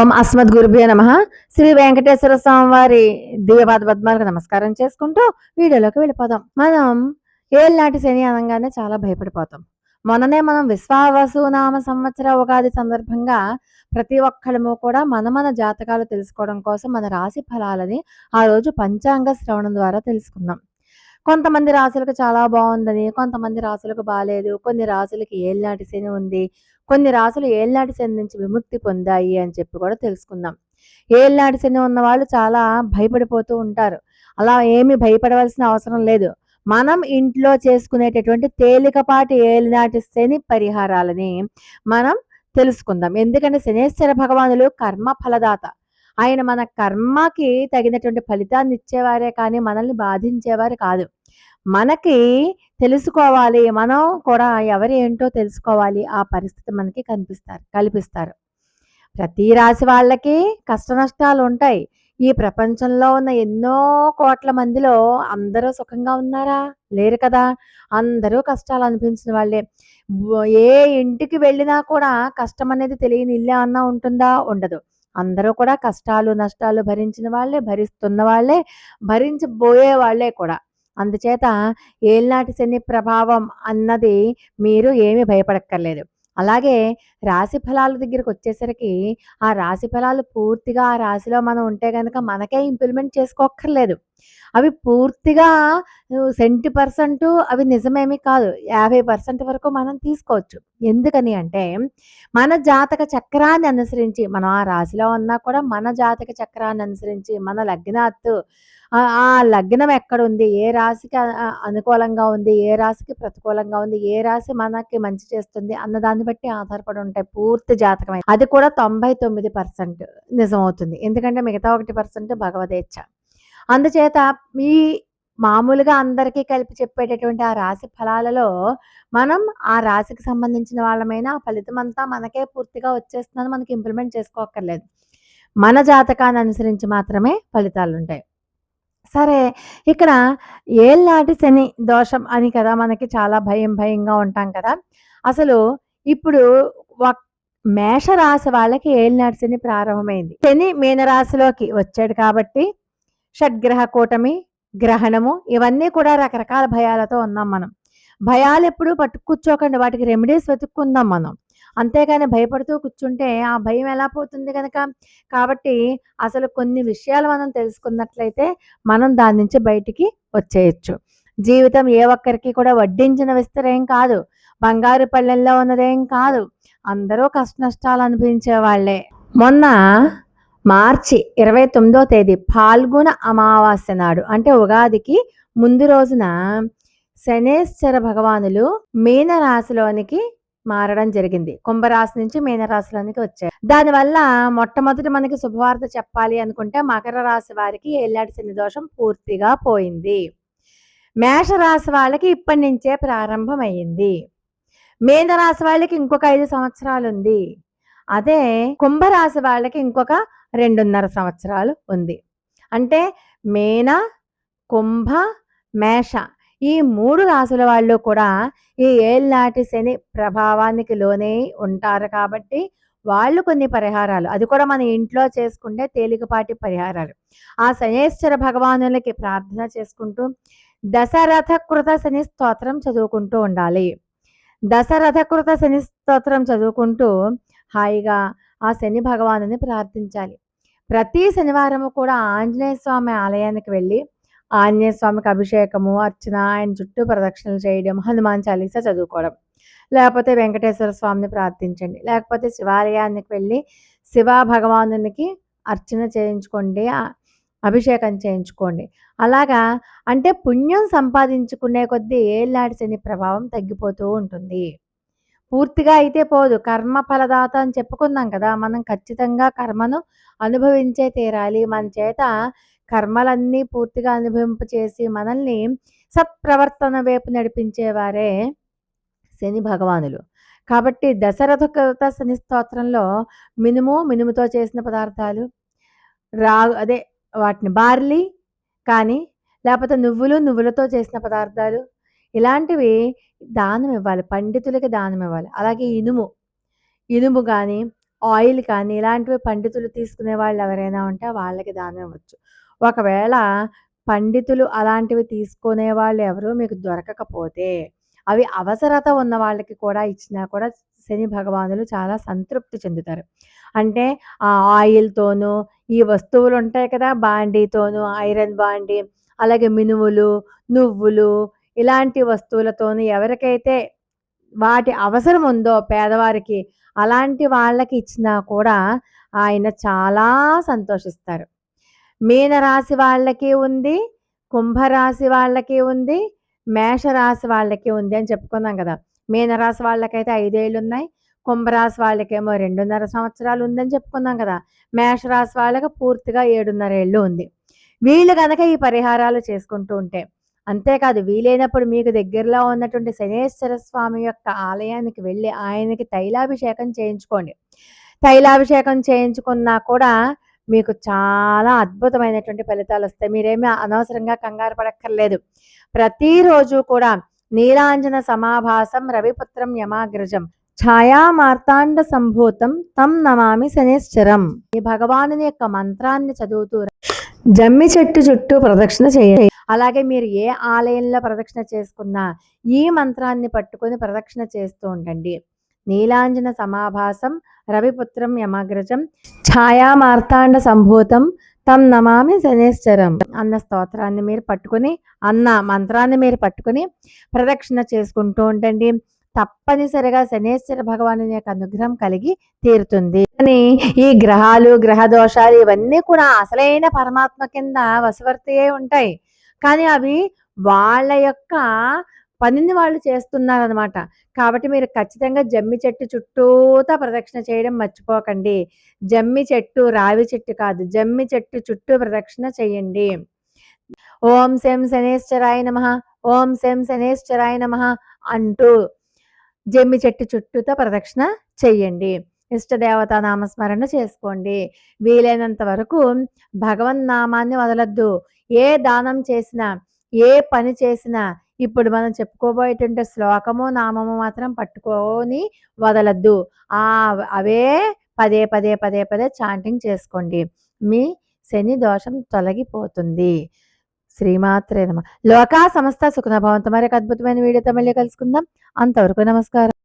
ఓం అస్మద్ గురుభ్యో నమ. శ్రీ వెంకటేశ్వర స్వామి వారి దివ్యపాద పద్మాలకు నమస్కారం చేసుకుంటూ వీడియోలోకి వెళ్ళిపోదాం. మనం ఏళ్ళనాటి శని అనగానే చాలా భయపడిపోతాం. మొన్ననే మనం విశ్వావసు నామ సంవత్సర ఉగాది సందర్భంగా ప్రతి ఒక్కళ్ళము కూడా మన మన జాతకాలు తెలుసుకోవడం కోసం మన రాశి ఫలాలని ఆ రోజు పంచాంగ శ్రవణం ద్వారా తెలుసుకుందాం కొంతమంది రాశులకు చాలా బాగుందని కొంతమంది రాశులకు బాగాలేదు కొన్ని రాశులకి ఏళ్ళనాటి శని ఉంది కొన్ని రాసులు ఏళ్ళనాటి శని నుంచి విముక్తి పొందాయి అని చెప్పి కూడా తెలుసుకుందాం. ఏళ్ళనాటి శని ఉన్న వాళ్ళు చాలా భయపడిపోతూ ఉంటారు. అలా ఏమి భయపడవలసిన అవసరం లేదు. మనం ఇంట్లో చేసుకునేటటువంటి తేలికపాటి ఏలినాటి శని పరిహారాలని మనం తెలుసుకుందాం. ఎందుకంటే శనేశ్వర భగవానులు కర్మ ఫలదాత. ఆయన మన కర్మకి తగినటువంటి ఫలితాన్ని ఇచ్చేవారే కానీ మనల్ని బాధించేవారు కాదు. మనకి తెలుసుకోవాలి. మనం కూడా ఎవరు ఏంటో తెలుసుకోవాలి. ఆ పరిస్థితి మనకి కనిపిస్తారు కల్పిస్తారు. ప్రతి రాశి వాళ్ళకి కష్ట నష్టాలు ఉంటాయి. ఈ ప్రపంచంలో ఉన్న ఎన్నో కోట్ల మందిలో అందరూ సుఖంగా ఉన్నారా? లేరు కదా. అందరూ కష్టాలు అనిపించిన వాళ్ళే. ఏ ఇంటికి వెళ్ళినా కూడా కష్టం అనేది తెలియని ఇల్లే అన్నా ఉంటుందా? ఉండదు. అందరూ కూడా కష్టాలు నష్టాలు భరించిన వాళ్ళే భరిస్తున్న వాళ్ళే భరించబోయే వాళ్ళే కూడా. అందుచేత ఏళ్ళనాటి శని ప్రభావం అన్నది మీరు ఏమీ భయపడక్కర్లేదు. అలాగే రాశి ఫలాల దగ్గరికి వచ్చేసరికి ఆ రాశి ఫలాలు పూర్తిగా ఆ రాశిలో మనం ఉంటే కనుక మనకే ఇంప్లిమెంట్ చేసుకోక్కర్లేదు. అవి పూర్తిగా సెంటీ పర్సెంట్ అవి నిజమేమీ కాదు. యాభై పర్సెంట్ వరకు మనం తీసుకోవచ్చు. ఎందుకని అంటే మన జాతక చక్రాన్ని అనుసరించి మనం ఆ రాశిలో ఉన్నా కూడా మన జాతక చక్రాన్ని అనుసరించి మన లగ్నాత్తు ఆ లగ్నం ఎక్కడ ఉంది ఏ రాశికి అనుకూలంగా ఉంది? ఏ రాశికి ప్రతికూలంగా ఉంది? ఏ రాశి మనకి మంచి చేస్తుంది? అన్న దాన్ని బట్టి ఆధారపడి ఉంటాయి పూర్తి జాతకమైన అది కూడా తొంభై తొమ్మిది పర్సెంట్ నిజమవుతుంది. ఎందుకంటే మిగతా ఒకటి పర్సెంట్ భగవదేచ్ఛ. అందుచేత ఈ మామూలుగా అందరికీ కలిపి చెప్పేటటువంటి ఆ రాశి ఫలాలలో మనం ఆ రాశికి సంబంధించిన వాళ్ళమైన ఆ ఫలితం అంతా మనకే పూర్తిగా వచ్చేస్తుందని మనకి ఇంప్లిమెంట్ చేసుకోక్కర్లేదు. మన జాతకాన్ని అనుసరించి మాత్రమే ఫలితాలు ఉంటాయి సరే ఇక్కడ ఏళ్ళనాటి శని దోషం అని కదా మనకి చాలా భయం భయంగా ఉంటాం కదా. అసలు ఇప్పుడు మేషరాశి వాళ్ళకి ఏళ్ళనాటి శని ప్రారంభమైంది. శని మీనరాశిలోకి వచ్చాడు కాబట్టి షడ్గ్రహ కూటమి గ్రహణము ఇవన్నీ కూడా రకరకాల భయాలతో ఉన్నాం మనం. భయాలు ఎప్పుడు పట్టు కూర్చోకండి వాటికి రెమెడీస్ వెతుక్కుందాం మనం. అంతేగాని భయపడుతూ కూర్చుంటే ఆ భయం ఎలా పోతుంది కనుక కాబట్టి అసలు కొన్ని విషయాలు మనం తెలుసుకున్నట్లయితే మనం దాని నుంచి బయటికి వచ్చేయచ్చు. జీవితం ఏ ఒక్కరికి కూడా వడ్డించిన విస్తరేం కాదు. బంగారు పల్లెల్లో ఉన్నదేం కాదు. అందరూ కష్ట నష్టాలు అనుభవించే వాళ్ళే. మొన్న మార్చి ఇరవై తొమ్మిదో తేదీ పాల్గొన అమావాస్య నాడు అంటే ఉగాదికి ముందు రోజున శనేశ్వర భగవానులు మీన రాశిలోనికి మారడం జరిగింది. కుంభరాశి నుంచి మీనరాశిలోనికి వచ్చారు. దానివల్ల మొట్టమొదటి మనకి శుభవార్త చెప్పాలి అనుకుంటే మకర రాశి వారికి ఏళ్ళాటి శని దోషం పూర్తిగా పోయింది. మేషరాశి వాళ్ళకి ఇప్పటి నుంచే ప్రారంభమైంది. మీనరాశి వాళ్ళకి ఇంకొక ఐదు సంవత్సరాలు ఉంది. అదే కుంభరాశి వాళ్ళకి ఇంకొక రెండున్నర సంవత్సరాలు ఉంది. అంటే మేన కుంభ మేష ఈ మూడు రాసుల వాళ్ళు కూడా ఈ ఏళ్ళనాటి శని ప్రభావానికి లోనే ఉంటారు కాబట్టి వాళ్ళు కొన్ని పరిహారాలు. అది కూడా మన ఇంట్లో చేసుకుంటే తేలికపాటి పరిహారాలు. ఆ శనేశ్వర భగవానులకి ప్రార్థన చేసుకుంటూ దశరథ కృత శని స్తోత్రం చదువుకుంటూ ఉండాలి. దశరథ కృత శని స్తోత్రం చదువుకుంటూ హాయిగా ఆ శని భగవానుని ప్రార్థించాలి. ప్రతి శనివారము కూడా ఆంజనేయ స్వామి ఆలయానికి వెళ్ళి ఆంజనేయ స్వామికి అభిషేకము అర్చన ఆయన చుట్టూ ప్రదక్షిణలు చేయడం హనుమాన్ చాలీసా చదువుకోవడం. లేకపోతే వెంకటేశ్వర స్వామిని ప్రార్థించండి. లేకపోతే శివాలయానికి వెళ్ళి శివ భగవానునికి అర్చన చేయించుకోండి అభిషేకం చేయించుకోండి. అలాగా అంటే పుణ్యం సంపాదించుకునే కొద్దీ ఏళ్ళాడి శని ప్రభావం తగ్గిపోతూ ఉంటుంది. పూర్తిగా అయితే పోదు. కర్మ ఫలదాత అని చెప్పుకున్నాం కదా మనం ఖచ్చితంగా కర్మను అనుభవించే తీరాలి. మన చేత కర్మలన్నీ పూర్తిగా అనుభవింపచేసి మనల్ని సత్ప్రవర్తన వైపు నడిపించేవారే శని భగవానులు. కాబట్టి దశరథ కృత శని స్తోత్రంలో మినుము మినుముతో చేసిన పదార్థాలు రా అదే వాటిని బార్లీ కానీ లేకపోతే నువ్వులు నువ్వులతో చేసిన పదార్థాలు ఇలాంటివి దానం ఇవ్వాలి పండితులకి దానం ఇవ్వాలి. అలాగే ఇనుము ఇనుము కానీ ఆయిల్ కానీ ఇలాంటివి పండితులు తీసుకునే వాళ్ళు ఎవరైనా ఉంటే వాళ్ళకి దానం ఇవ్వచ్చు. ఒకవేళ పండితులు అలాంటివి తీసుకునే వాళ్ళు ఎవరు మీకు దొరకకపోతే అవి అవసరత ఉన్న వాళ్ళకి కూడా ఇచ్చినా కూడా శని భగవానులు చాలా సంతృప్తి చెందుతారు. అంటే ఆ ఆయిల్తోనూ ఈ వస్తువులు ఉంటాయి కదా బాండీతోనూ ఐరన్ బాండీ అలాగే మినుములు నువ్వులు ఇలాంటి వస్తువులతోనూ ఎవరికైతే వాటి అవసరం ఉందో పేదవారికి అలాంటి వాళ్ళకి ఇచ్చినా కూడా ఆయన చాలా సంతోషిస్తారు. మీనరాశి వాళ్ళకి ఉంది కుంభరాశి వాళ్ళకి ఉంది మేషరాశి వాళ్ళకి ఉంది అని చెప్పుకున్నాం కదా. మీనరాశి వాళ్ళకైతే ఐదేళ్ళు ఉన్నాయి కుంభరాశి వాళ్ళకేమో రెండున్నర సంవత్సరాలు ఉందని చెప్పుకున్నాం కదా. మేషరాశి వాళ్ళకి పూర్తిగా ఏడున్నర ఏళ్ళు ఉంది. వీళ్ళు కనుక ఈ పరిహారాలు చేసుకుంటూ ఉంటే అంతేకాదు వీలైనప్పుడు మీకు దగ్గరలో ఉన్నటువంటి శనేశ్వర స్వామి యొక్క ఆలయానికి వెళ్ళి ఆయనకి తైలాభిషేకం చేయించుకోండి. తైలాభిషేకం చేయించుకున్నా కూడా మీకు చాలా అద్భుతమైనటువంటి ఫలితాలు వస్తాయి. మీరేమీ అనవసరంగా కంగారు పడక్కర్లేదు. ప్రతిరోజు కూడా నీలాంజన సమాభాసం రవిపుత్రం యమాగ్రజం ఛాయా మార్తాండ సంభూతం తం నమామి శనేశ్వరం. ఈ భగవానుని యొక్క మంత్రాన్ని చదువుతూ జమ్మి చెట్టు చుట్టూ ప్రదక్షిణ చేయండి. అలాగే మీరు ఏ ఆలయంలో ప్రదక్షిణ చేసుకున్నా ఈ మంత్రాన్ని పట్టుకొని ప్రదక్షిణ చేస్తూ ఉండండి. నీలాంజన సమాభాసం రవిపుత్రం యమగ్రజం ఛాయా మార్తాండ సంభూతం తం నమామి శనేశ్వరం. అన్న స్తోత్రాన్ని మీరు పట్టుకొని అన్న మంత్రాన్ని మీరు పట్టుకొని ప్రదక్షిణ చేసుకుంటూ ఉండండి. తప్పనిసరిగా శనేశ్వర భగవాను యొక్క అనుగ్రహం కలిగి తీరుతుంది. కానీ ఈ గ్రహాలు గ్రహ దోషాలు ఇవన్నీ కూడా అసలైన పరమాత్మ కింద వసవర్తి ఉంటాయి. కానీ అవి వాళ్ళ యొక్క పనిని వాళ్ళు చేస్తున్నారు అనమాట కాబట్టి మీరు ఖచ్చితంగా జమ్మి చెట్టు చుట్టూతా ప్రదక్షిణ చేయడం మర్చిపోకండి. జమ్మి చెట్టు రావి చెట్టు కాదు జమ్మి చెట్టు చుట్టూ ప్రదక్షిణ చేయండి. ఓం శం శనేశ్వరాయ నమ ఓం శం శనేశ్వరాయ నమ అంటూ జమ్మి చెట్టు చుట్టూతో ప్రదక్షిణ చెయ్యండి ఇష్టదేవత నామస్మరణ చేసుకోండి. వీలైనంత వరకు భగవన్ నామాన్ని వదలద్దు. ఏ దానం చేసినా ఏ పని చేసినా ఇప్పుడు మనం చెప్పుకోబోయేటువంటి శ్లోకము నామము మాత్రం పట్టుకొని వదలద్దు. ఆ అవే పదే పదే పదే పదే చాంటింగ్ చేసుకోండి. మీ శని దోషం తొలగిపోతుంది. శ్రీమాత్రే నమ. లోకా సమస్త సుఖన భవంతు అద్భుతమైన వీడియోతో మళ్ళీ కలుసుకుందాం. అంతవరకు నమస్కారం.